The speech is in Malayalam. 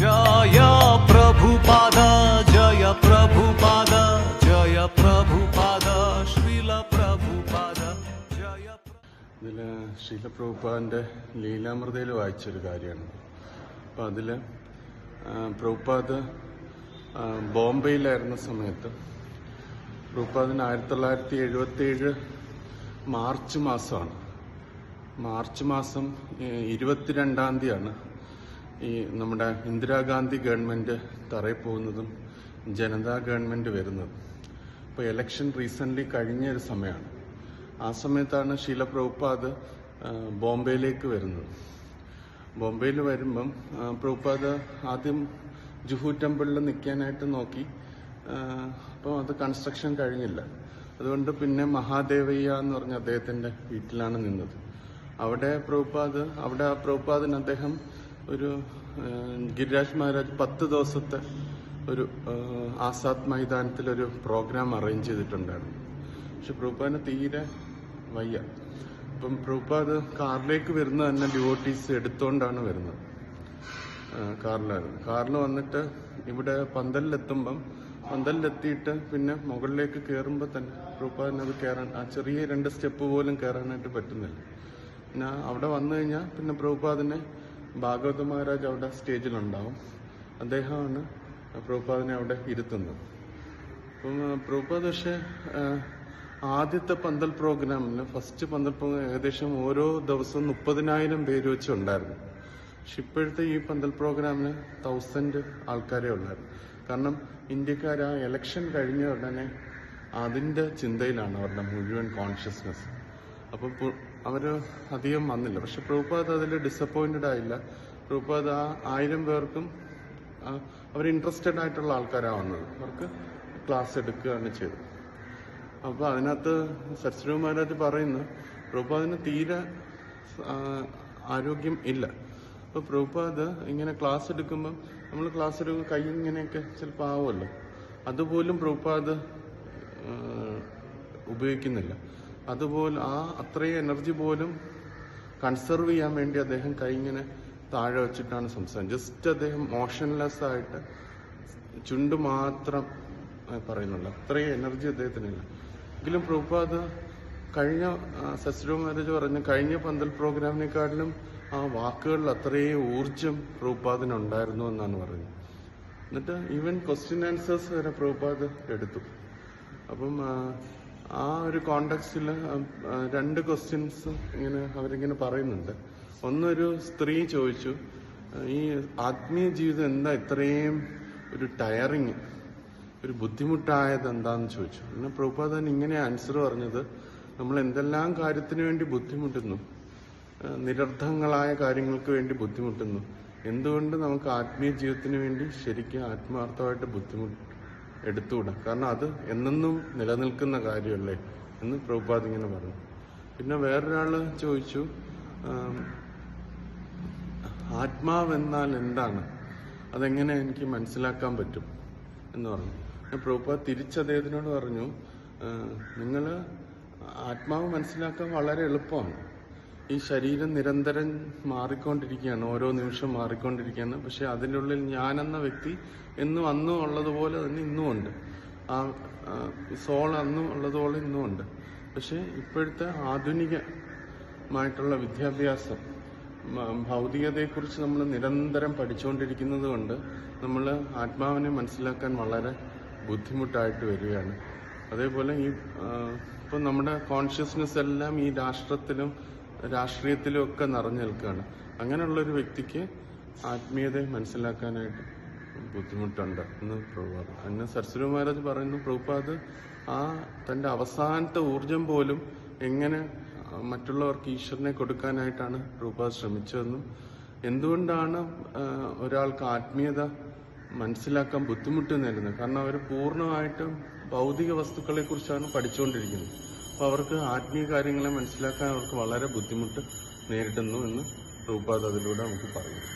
ജയ ലീലാമൃതയിൽ വായിച്ചൊരു കാര്യമാണ്. അപ്പം അതിൽ പ്രഭുപാദ് ബോംബെയിലായിരുന്ന സമയത്ത് പ്രഭുപാദിന് ആയിരത്തി തൊള്ളായിരത്തി എഴുപത്തി ഏഴ് മാർച്ച് മാസമാണ്. മാർച്ച് മാസം ഇരുപത്തിരണ്ടാം തീയതിയാണ് ഈ നമ്മുടെ ഇന്ദിരാഗാന്ധി ഗവൺമെന്റ് തറയിൽ പോകുന്നതും ജനതാ ഗവൺമെന്റ് വരുന്നതും. അപ്പോൾ എലക്ഷൻ റീസെന്റ്ലി കഴിഞ്ഞ ഒരു സമയമാണ്. ആ സമയത്താണ് ഷീല പ്രഭുപാദ് ബോംബെയിലേക്ക് വരുന്നത്. ബോംബെയിൽ വരുമ്പം പ്രഭുപാദ് ആദ്യം ജുഹു ടെമ്പിളിൽ നിൽക്കാനായിട്ട് നോക്കി. അപ്പോൾ അത് കൺസ്ട്രക്ഷൻ കഴിഞ്ഞില്ല. അതുകൊണ്ട് പിന്നെ മഹാദേവയ്യ എന്ന് പറഞ്ഞ അദ്ദേഹത്തിന്റെ വീട്ടിലാണ് നിന്നത്. അവിടെ പ്രഭുപാദ് അവിടെ ആ പ്രഭുപാദിന് അദ്ദേഹം ഒരു ഗിരിരാജ് മഹാരാജ് പത്ത് ദിവസത്തെ ഒരു ആസാദ് മൈതാനത്തിലൊരു പ്രോഗ്രാം അറേഞ്ച് ചെയ്തിട്ടുണ്ടായിരുന്നു. പക്ഷെ പ്രൂപ്പാന് തീരെ വയ്യ. അപ്പം പ്രഭുപാദ് കാറിലേക്ക് വരുന്ന തന്നെ ഡിവോട്ടീസ് എടുത്തുകൊണ്ടാണ് വരുന്നത്. കാറിലായിരുന്നു. കാറിൽ വന്നിട്ട് ഇവിടെ പന്തലിലെത്തുമ്പം പന്തലിലെത്തിയിട്ട് പിന്നെ മുകളിലേക്ക് കയറുമ്പോൾ തന്നെ പ്രഭുപാദിന് അത് കയറാൻ ആ ചെറിയ രണ്ട് സ്റ്റെപ്പ് പോലും കയറാനായിട്ട് പറ്റുന്നില്ല. പിന്നെ അവിടെ വന്നു കഴിഞ്ഞാൽ പിന്നെ പ്രഭുപാദിനെ ഭാഗവത മഹാരാജ് അവിടെ സ്റ്റേജിലുണ്ടാവും. അദ്ദേഹമാണ് പ്രഭുപാദിനെ അവിടെ ഇരുത്തുന്നത്. അപ്പം പ്രഭുപാദ് പക്ഷേ ആദ്യത്തെ പന്തൽ പ്രോഗ്രാമിന് ഫസ്റ്റ് പന്തൽ പ്രോഗ്രാം ഏകദേശം ഓരോ ദിവസവും മുപ്പതിനായിരം പേര് വെച്ച് ഉണ്ടായിരുന്നു പക്ഷെ ഇപ്പോഴത്തെ ഈ പന്തൽ പ്രോഗ്രാമിന് തൗസൻഡ് ആൾക്കാരെ ഉള്ളായിരുന്നു. കാരണം ഇന്ത്യക്കാർ ആ ഇലക്ഷൻ കഴിഞ്ഞ ഉടനെ അതിന്റെ ചിന്തയിലാണ് അവരുടെ മുഴുവൻ കോൺഷ്യസ്നെസ് അപ്പോൾ അവർ അധികം വന്നില്ല. പക്ഷെ പ്രഭുപാദ് അതിൽ ഡിസപ്പോയിന്റഡ് ആയില്ല. പ്രഭുപാദ് ആ ആയിരം പേർക്കും അവർ ഇൻട്രസ്റ്റഡ് ആയിട്ടുള്ള ആൾക്കാരാണ് വന്നത്. അവർക്ക് ക്ലാസ് എടുക്കുകയാണ് ചെയ്തത്. അപ്പോൾ അതിനകത്ത് സരസ്വതി മഹാരാജ് പറയുന്നു പ്രഭുപാദിന് തീരെ ആരോഗ്യം ഇല്ല. അപ്പോൾ പ്രഭുപാദ് ഇങ്ങനെ ക്ലാസ് എടുക്കുമ്പം നമ്മൾ ക്ലാസ് എടുക്കുമ്പോൾ കൈ ഇങ്ങനെയൊക്കെ ചിലപ്പോൾ ആവുമല്ലോ. അതുപോലും പ്രഭുപാദ് ഉപയോഗിക്കുന്നില്ല. അതുപോലെ ആ അത്രയും എനർജി പോലും കൺസർവ് ചെയ്യാൻ വേണ്ടി അദ്ദേഹം കൈങ്ങനെ താഴെ വെച്ചിട്ടാണ് സംസാരം ജസ്റ്റ് അദ്ദേഹം മോഷൻലെസ് ആയിട്ട് ചുണ്ട് മാത്രം പറയുന്നുള്ളു അത്രയും എനർജി അദ്ദേഹത്തിനില്ല. എങ്കിലും പ്രഭുപാദ് കഴിഞ്ഞ സസ്രോ മാരേജ് പറഞ്ഞ കഴിഞ്ഞ പന്തൽ പ്രോഗ്രാമിനെക്കാട്ടിലും ആ വാക്കുകളിൽ അത്രയും ഊർജം പ്രഭുപാദിനുണ്ടായിരുന്നു എന്നാണ് പറയുന്നത്. എന്നിട്ട് ഈവൻ ക്വസ്റ്റ്യൻ ആൻസേഴ്സ് വരെ പ്രഭുപാദ് എടുത്തു. അപ്പം ആ, ഒരു കോണ്ടെക്സ്റ്റിൽ രണ്ട് ക്വസ്റ്റ്യൻസ് ഇങ്ങനെ അവരിങ്ങനെ പറയുന്നുണ്ട്. ഒന്നൊരു സ്ത്രീ ചോദിച്ചു ഈ ആത്മീയ ജീവിതം എന്താ ഇത്രയും ഒരു ടയറിങ് ഒരു ബുദ്ധിമുട്ടായത് എന്താന്ന് ചോദിച്ചു? പിന്നെ പ്രഭുപാദൻ ഇങ്ങനെ ആൻസർ പറഞ്ഞത് നമ്മൾ എന്തെല്ലാം കാര്യത്തിന് വേണ്ടി ബുദ്ധിമുട്ടുന്നു? നിരർത്ഥങ്ങളായ കാര്യങ്ങൾക്ക് വേണ്ടി ബുദ്ധിമുട്ടുന്നു. എന്തുകൊണ്ട് നമുക്ക് ആത്മീയ ജീവിതത്തിന് വേണ്ടി ശരിക്കും ആത്മാർത്ഥമായിട്ട് ബുദ്ധിമുട്ട് എടുത്തുകൂടാ കാരണം അത് എന്നെന്നും നിലനിൽക്കുന്ന കാര്യമല്ലേ എന്ന് പ്രഭുപാദ് ഇങ്ങനെ പറഞ്ഞു. പിന്നെ വേറൊരാൾ ചോദിച്ചു ആത്മാവെന്നാൽ എന്താണ്? അതെങ്ങനെ എനിക്ക് മനസ്സിലാക്കാൻ പറ്റും എന്ന് പറഞ്ഞു. ഞാൻ പ്രഭുപാദ് തിരിച്ചദ്ദേഹത്തിനോട് പറഞ്ഞു നിങ്ങൾ ആത്മാവ് മനസ്സിലാക്കാൻ വളരെ എളുപ്പമാണ്. ഈ ശരീരം നിരന്തരം മാറിക്കൊണ്ടിരിക്കുകയാണ് ഓരോ നിമിഷം മാറിക്കൊണ്ടിരിക്കുകയാണ്. പക്ഷെ അതിന്റെ ഉള്ളിൽ എന്ന വ്യക്തി എന്നും അന്നും ഉള്ളതുപോലെ തന്നെ ഇന്നും ഉണ്ട്. ആ സോൾ അന്നും ഉള്ളതുപോലെ ഇന്നും ഉണ്ട്. പക്ഷെ ഇപ്പോഴത്തെ ആധുനികമായിട്ടുള്ള വിദ്യാഭ്യാസം ഭൗതികതയെക്കുറിച്ച് നമ്മൾ നിരന്തരം പഠിച്ചുകൊണ്ടിരിക്കുന്നത് കൊണ്ട് നമ്മൾ ആത്മാവിനെ മനസ്സിലാക്കാൻ വളരെ ബുദ്ധിമുട്ടായിട്ട് വരികയാണ്. അതേപോലെ ഈ ഇപ്പം നമ്മുടെ കോൺഷ്യസ്നെസ് എല്ലാം ഈ രാഷ്ട്രത്തിലും രാഷ്ട്രീയത്തിലും ഒക്കെ നിറഞ്ഞു നിൽക്കുകയാണ്. അങ്ങനെയുള്ള ഒരു വ്യക്തിക്ക് ആത്മീയതയെ മനസ്സിലാക്കാനായിട്ട് ബുദ്ധിമുട്ടുണ്ട് എന്ന് പ്രഭുപാദ് അന്ന് സരസ്വതി മഹാരാജ് പറയുന്നു പ്രഭുപാദ് ആ തന്റെ അവസാനത്തെ ഊർജം പോലും എങ്ങനെ മറ്റുള്ളവർക്ക് ഈശ്വരനെ കൊടുക്കാനായിട്ടാണ് പ്രഭുപാദ് ശ്രമിച്ചതെന്നും എന്തുകൊണ്ടാണ് ഒരാൾക്ക് ആത്മീയത മനസ്സിലാക്കാൻ ബുദ്ധിമുട്ട് നേരുന്നത് കാരണം അവർ പൂർണമായിട്ടും ഭൗതിക വസ്തുക്കളെ കുറിച്ചാണ് പഠിച്ചുകൊണ്ടിരിക്കുന്നത്. അപ്പോൾ അവർക്ക് ആത്മീയ കാര്യങ്ങളെ മനസ്സിലാക്കാൻ അവർക്ക് വളരെ ബുദ്ധിമുട്ട് നേരിടുന്നു എന്ന് പ്രഭുപാദ് അതിലൂടെ നമുക്ക് പറയുന്നു.